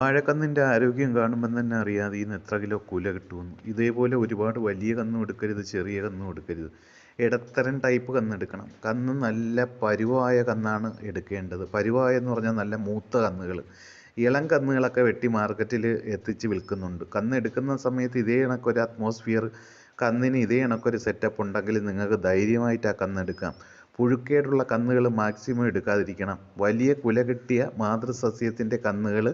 വാഴക്കന്നിന്റെ ആരോഗ്യം കാണുമ്പം തന്നെ അറിയാം അതിൽ നിന്ന് എത്ര കിലോ കുല കിട്ടുമെന്ന്. ഇതേപോലെ ഒരുപാട് വലിയ കന്നും എടുക്കരുത് ചെറിയ കന്നും എടുക്കരുത്. ഇടത്തരം ടൈപ്പ് കന്നെടുക്കണം കന്ന് നല്ല പരുവായ കന്നാണ് എടുക്കേണ്ടത്. പരുവായെന്ന് പറഞ്ഞാൽ നല്ല മൂത്ത കന്നുകൾ ഇളം കന്നുകളൊക്കെ വെട്ടി മാർക്കറ്റിൽ എത്തിച്ച് വിൽക്കുന്നുണ്ട്. കന്ന് എടുക്കുന്ന സമയത്ത് ഇതേ കണക്കൊരു അറ്റ്മോസ്ഫിയർ കന്നിന് ഇതേ കണക്കൊരു സെറ്റപ്പ് ഉണ്ടെങ്കിൽ നിങ്ങൾക്ക് ധൈര്യമായിട്ട് ആ കന്നെടുക്കാം പുഴുക്കേടുള്ള കന്നുകൾ മാക്സിമം എടുക്കാതിരിക്കണം. വലിയ കുല കിട്ടിയ മാതൃസസ്യത്തിന്റെ കന്നുകൾ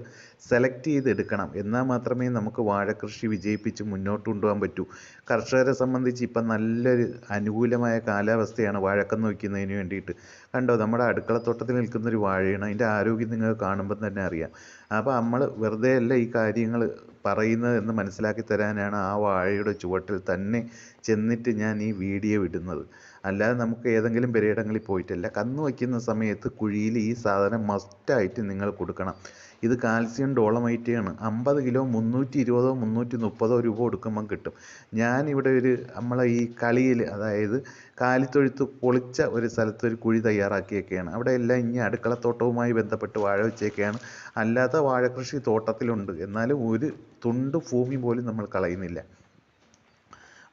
സെലക്ട് ചെയ്ത് എടുക്കണം എന്നാൽ മാത്രമേ നമുക്ക് വാഴക്കൃഷി വിജയിപ്പിച്ച് മുന്നോട്ട് കൊണ്ടുപോകാൻ പറ്റൂ. കർഷകരെ സംബന്ധിച്ച് ഇപ്പം നല്ലൊരു അനുകൂലമായ കാലാവസ്ഥയാണ് വാഴക്കന്ന് വയ്ക്കുന്നതിന് വേണ്ടിയിട്ട്. കണ്ടോ നമ്മുടെ അടുക്കളത്തോട്ടത്തിൽ നിൽക്കുന്നൊരു വാഴയാണ്. അതിന്റെ ആരോഗ്യം നിങ്ങൾക്ക് കാണുമ്പം തന്നെ അറിയാം. അപ്പോൾ നമ്മൾ വെറുതെ അല്ല ഈ കാര്യങ്ങൾ പറയുന്നത് എന്ന് മനസ്സിലാക്കി തരാനാണ് ആ വാഴയുടെ ചുവട്ടിൽ തന്നെ ചെന്നിട്ട് ഞാൻ ഈ വീഡിയോ ഇടുന്നത്. അല്ലാതെ നമുക്ക് ഏതെങ്കിലും പെരയിടങ്ങളിൽ പോയിട്ടല്ല. കന്ന് വയ്ക്കുന്ന സമയത്ത് കുഴിയിൽ ഈ സാധനം മസ്റ്റായിട്ട് നിങ്ങൾ കൊടുക്കണം. ഇത് കാൽസ്യം ഡോളമൈറ്റാണ്. അമ്പത് കിലോ മുന്നൂറ്റി ഇരുപതോ മുന്നൂറ്റി മുപ്പതോ രൂപ കൊടുക്കുമ്പം കിട്ടും. ഞാനിവിടെ ഒരു നമ്മളെ ഈ കളിയിൽ അതായത് കാലിത്തൊഴുത്ത് പൊളിച്ച ഒരു സ്ഥലത്ത് ഒരു കുഴി തയ്യാറാക്കിയൊക്കെയാണ്. അവിടെ എല്ലാം ഇനി അടുക്കളത്തോട്ടവുമായി ബന്ധപ്പെട്ട് വാഴ വെച്ചൊക്കെയാണ്. അല്ലാത്ത വാഴകൃഷി തോട്ടത്തിലുണ്ട്. എന്നാലും ഒരു തുണ്ട് ഭൂമി പോലും നമ്മൾ കളയുന്നില്ല.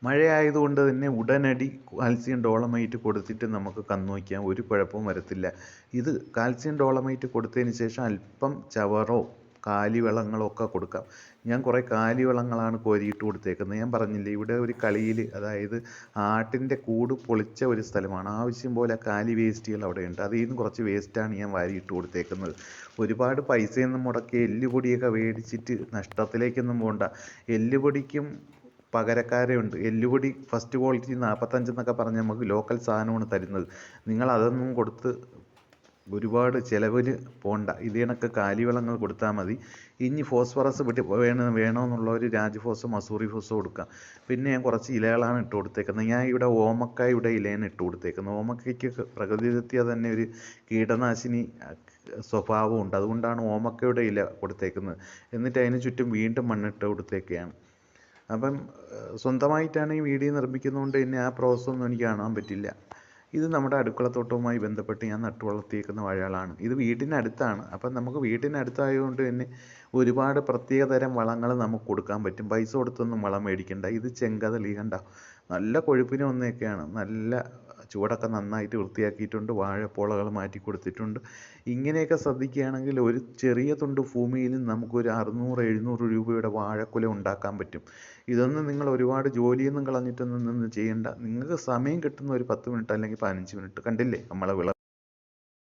മഴയായതുകൊണ്ട് തന്നെ ഉടനടി കാൽസ്യം ഡോളമൈറ്റ് കൊടുത്തിട്ട് നമുക്ക് കന്ന് വയ്ക്കാം ഒരു കുഴപ്പവും വരത്തില്ല. ഇത് കാൽസ്യം ഡോളമൈറ്റ് കൊടുത്തതിന് ശേഷം അല്പം ചവറോ കാലിവളങ്ങളോ ഒക്കെ കൊടുക്കാം. ഞാൻ കുറേ കാലിവളങ്ങളാണ് കോരിയിട്ട് കൊടുത്തേക്കുന്നത്. ഞാൻ പറഞ്ഞില്ലേ ഇവിടെ ഒരു കളിയിൽ അതായത് ആട്ടിന്റെ കൂട് പൊളിച്ച ഒരു സ്ഥലമാണ്. ആവശ്യം പോലെ കാലി വേസ്റ്റുകൾ അവിടെയുണ്ട്. അതിൽ നിന്ന് കുറച്ച് വേസ്റ്റാണ് ഞാൻ വാരിയിട്ട് കൊടുത്തേക്കുന്നത്. ഒരുപാട് പൈസയൊന്നും മുടക്കി എല്ലുപൊടിയൊക്കെ മേടിച്ചിട്ട് നഷ്ടത്തിലേക്കൊന്നും പോകണ്ട എല്ലുപൊടിക്കും പകരക്കാരുണ്ട് എല്ലുപൊടി ഫസ്റ്റ് ക്വാളിറ്റി നാൽപ്പത്തഞ്ചെന്നൊക്കെ പറഞ്ഞ് നമുക്ക് ലോക്കൽ സാധനമാണ് തരുന്നത്. നിങ്ങൾ അതൊന്നും കൊടുത്ത് ഒരുപാട് ചിലവിന് പോണ്ട. ഇത് കണക്ക് കാലിവളങ്ങൾ കൊടുത്താൽ മതി. ഇനി ഫോസ്ഫറസ് വിട്ട് വേണം വേണമെന്നുള്ളവർ രാജ്ഫോസ് മസൂറി ഫോസോ കൊടുക്കാം. പിന്നെ ഞാൻ കുറച്ച് ഇലകളാണ് ഇട്ട് കൊടുത്തേക്കുന്നത്. ഞാൻ ഇവിടെ ഓമക്കായുടെ ഇലയാണ് ഇട്ട് കൊടുത്തേക്കുന്നത്. ഓമക്കയ്ക്ക് പ്രകൃതിദത്തിയ തന്നെ ഒരു കീടനാശിനി സ്വഭാവമുണ്ട് അതുകൊണ്ടാണ് ഓമക്കയുടെ ഇല കൊടുത്തേക്കുന്നത്. എന്നിട്ട് അതിന് ചുറ്റും വീണ്ടും മണ്ണിട്ട് കൊടുത്തേക്കുകയാണ്. അപ്പം സ്വന്തമായിട്ടാണ് ഈ വീഡിയോ നിർമ്മിക്കുന്നതുകൊണ്ട് തന്നെ ആ പ്രോസസ്സ് ഒന്നും എനിക്ക് കാണാൻ പറ്റില്ല. ഇത് നമ്മുടെ അടുക്കളത്തോട്ടവുമായി ബന്ധപ്പെട്ട് ഞാൻ നട്ടു വളർത്തിയേക്കുന്ന വാഴകളാണ്. ഇത് വീട്ടിനടുത്താണ് അപ്പം നമുക്ക് വീടിനടുത്തായതുകൊണ്ട് തന്നെ ഒരുപാട് പ്രത്യേക തരം വളങ്ങൾ നമുക്ക് കൊടുക്കാൻ പറ്റും. പൈസ കൊടുത്തൊന്നും വളം മേടിക്കണ്ട. ഇത് ചെങ്കതളി കണ്ട? നല്ല കൊഴുപ്പിന് വന്നേക്കെയാണ് നല്ല ചുവടൊക്കെ നന്നായിട്ട് വൃത്തിയാക്കിയിട്ടുണ്ട് വാഴപ്പോളകൾ മാറ്റി കൊടുത്തിട്ടുണ്ട് ഇങ്ങനെയൊക്കെ ശ്രദ്ധിക്കുകയാണെങ്കിൽ ഒരു ചെറിയ തുണ്ട് ഭൂമിയിൽ നമുക്കൊരു അറുന്നൂറ് എഴുന്നൂറ് രൂപയുടെ വാഴക്കുല ഉണ്ടാക്കാൻ പറ്റും. ഇതൊന്നും നിങ്ങൾ ഒരുപാട് ജോലിയൊന്നും കളഞ്ഞിട്ടൊന്നും നിന്ന് ചെയ്യേണ്ട. നിങ്ങൾക്ക് സമയം കിട്ടുന്ന ഒരു പത്ത് മിനിറ്റ് അല്ലെങ്കിൽ പതിനഞ്ച് മിനിറ്റ് കണ്ടില്ലേ? നമ്മളെ വിള